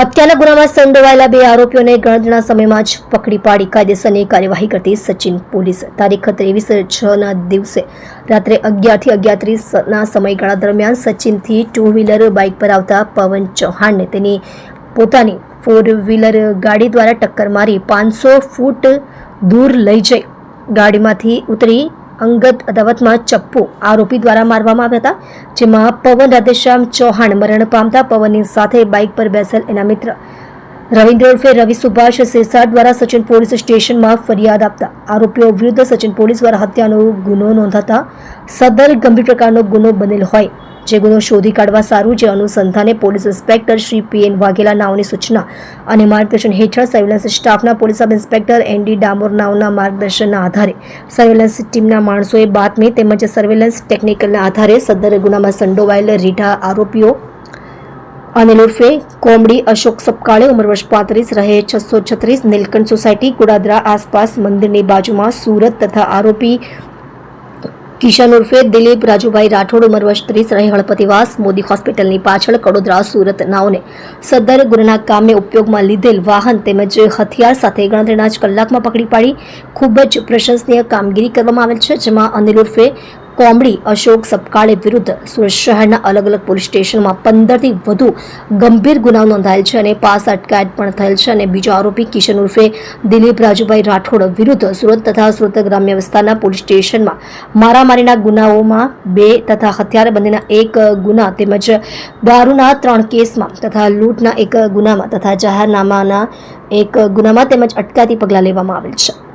હત્યાના ગુનામાં સંડોવાયેલા બે આરોપીઓને ગણતરીના સમયમાં જ પકડી પાડી કાયદેસરની કાર્યવાહી કરતી સચિન પોલીસ. તારીખ ત્રેવીસ છ ના દિવસે રાત્રે અગિયારથી અગિયાર ત્રીસના સમયગાળા દરમિયાન સચિનથી ટુ વ્હીલર બાઇક પર આવતા પવન ચૌહાણને તેની પોતાની ફોર વ્હીલર ગાડી દ્વારા ટક્કર મારી પાંચસો ફૂટ દૂર લઈ જઈ ગાડીમાંથી ઉતરી અંગત અદાવતમાં ચપ્પુ આરોપી દ્વારા મારવામાં આવ્યા હતા, જેમાં પવન રાધેશ્યામ ચૌહાણ મરણ પામતા પવનની સાથે બાઇક પર બેસેલ એના મિત્ર રવિન્દ્ર ઉર્ફે રવિ સુભાષ સિરસાટ દ્વારા સચિન પોલીસ સ્ટેશનમાં ફરિયાદ આપતા આરોપીઓ વિરુદ્ધ સચિન પોલીસ દ્વારા હત્યાનો ગુનો નોંધાતા સદર ગંભીર પ્રકારનો ગુનો બનેલ હોય. જે ગુનો શોધી કાઢવા સારું જે અનુસંધાને police inspector Shri P N Vaghela નાવની સૂચના અને માર્ગદર્શન હેઠળ સર્વેલન્સ સ્ટાફના police sub inspector N D Damor નાવના માર્ગદર્શનના આધારે સર્વેલન્સ ટીમના માણસોએ બાતમી તેમજ સર્વેલન્સ ટેકનિકલના આધારે સદર ગુનામાં સંડોવાયેલ રીઢા આરોપીઓ અનિલ ઉર્ફે કોમડી અશોક સપકાળે ઉંમર વર્ષ પાંત્રીસ, રહે છસો છત્રીસ, નીલકંઠ સોસાયટી, કુડાદરા આસપાસ મંદિરની બાજુમાં સુરત તથા આરોપી કિશન ઉર્ફે દિલીપ રાજુભાઈ રાઠોડ, ઉંમર વર્ષ ત્રીસ રહે હળપતિવાસ મોદી હોસ્પિટલની પાછળ કડોદરા સુરત નાઓને સદર ગુનાના કામે ઉપયોગમાં લીધેલ વાહન તેમજ હથિયાર સાથે ગણતરીના જ કલાકમાં પકડી પાડી ખૂબ જ પ્રશંસનીય કામગીરી કરવામાં આવેલ છે, જેમાં અનિલ ઉર્ફે કોમડી અશોક સપકાળે વિરુદ્ધ સુરત શહેરના અલગ અલગ પોલીસ સ્ટેશનમાં પંદરથી વધુ ગંભીર ગુનાઓ નોંધાયેલ છે અને પાસ અટકાયત પણ થયેલ છે અને બીજો આરોપી કિશન ઉર્ફે દિલીપ રાજુભાઈ રાઠોડ વિરુદ્ધ સુરત તથા સુરત ગ્રામ્ય વિસ્તારના પોલીસ સ્ટેશનમાં મારામારીના ગુનાઓમાં બે તથા હથિયારબંધીના એક ગુના તેમજ દારૂના ત્રણ કેસમાં તથા લૂંટના એક ગુનામાં તથા જાહેરનામાના એક ગુનામાં તેમજ અટકાયતી પગલાં લેવામાં આવેલ છે.